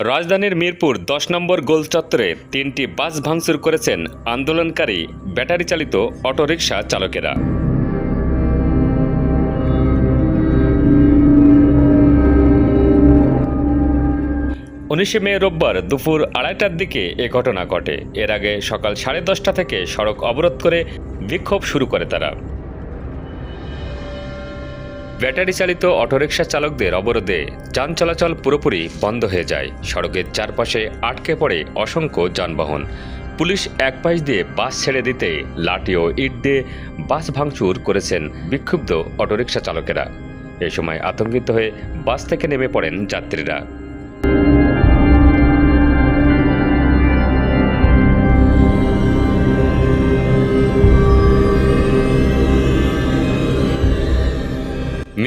রাজধানীর মিরপুর দশ নম্বর গোল চত্বরে তিনটি বাস ভাঙচুর করেছেন আন্দোলনকারী ব্যাটারি চালিত অটোরিকশা চালকেরা। উনিশে মে রোববার দুপুর আড়াইটার দিকে এ ঘটনা ঘটে। এর আগে সকাল সাড়ে দশটা থেকে সড়ক অবরোধ করে বিক্ষোভ শুরু করে তারা। ব্যাটারি চালিত অটোরিকশা চালকদের অবরোধে যান চলাচল পুরোপুরি বন্ধ হয়ে যায়। সড়কের চারপাশে আটকে পড়ে অসংখ্য যানবাহন। পুলিশ এক পাশ দিয়ে বাস ছেড়ে দিতে লাঠি ও ইট দিয়ে বাস ভাঙচুর করেছেন বিক্ষুব্ধ অটোরিকশা চালকেরা। এ সময় আতঙ্কিত হয়ে বাস থেকে নেমে পড়েন যাত্রীরা।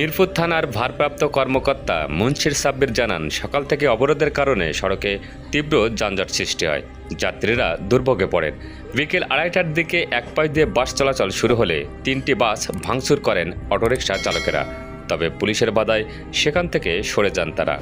মিরপুর থানার ভারপ্রাপ্ত কর্মকর্তা মুন্সির সাব্বির জানান, সকাল থেকে অবরোধের কারণে সড়কে তীব্র যানজট সৃষ্টি হয়। যাত্রীরা দুর্ভোগে পড়েন। বিকেল আড়াইটার দিকে এক পাশ দিয়ে বাস চলাচল শুরু হলে তিনটি বাস ভাঙচুর করেন অটোরিকশা চালকেরা। তবে পুলিশের বাধায় সেখান থেকে সরে যান তারা।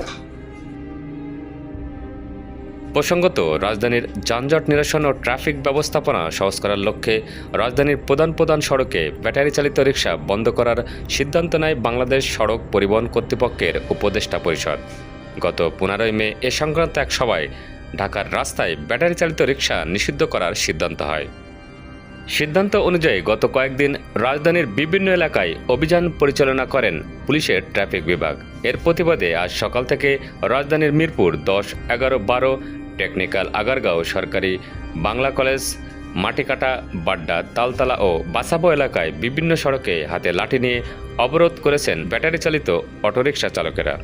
প্রসঙ্গত, রাজধানীর যানজট নিরসন ও ট্রাফিক ব্যবস্থাপনা সহজ করার লক্ষ্যে রাজধানীর প্রধান প্রধান সড়কে ব্যাটারি চালিত রিক্সা বন্ধ করার সিদ্ধান্ত নেয় বাংলাদেশ সড়ক পরিবহন কর্তৃপক্ষের উপদেষ্টা পরিষদ। গত পনেরোই মে এ সংক্রান্ত এক সভায় ঢাকার রাস্তায় ব্যাটারি চালিত রিক্সা নিষিদ্ধ করার সিদ্ধান্ত হয়। সিদ্ধান্ত অনুযায়ী গত কয়েকদিন রাজধানীর বিভিন্ন এলাকায় অভিযান পরিচালনা করেন পুলিশের ট্রাফিক বিভাগ। এর প্রতিবাদে আজ সকাল থেকে রাজধানীর মিরপুর দশ, এগারো, বারো, টেকনিক্যাল আগারগাঁও সরকারি বাংলা কলেজ, মাটিকাটা, বাড্ডা, তালতলা ও বাসাবো এলাকায় বিভিন্ন সড়কে হাতে লাঠি নিয়ে অবরোধ করেছেন ব্যাটারি চালিত অটোরিকশা চালকেরা।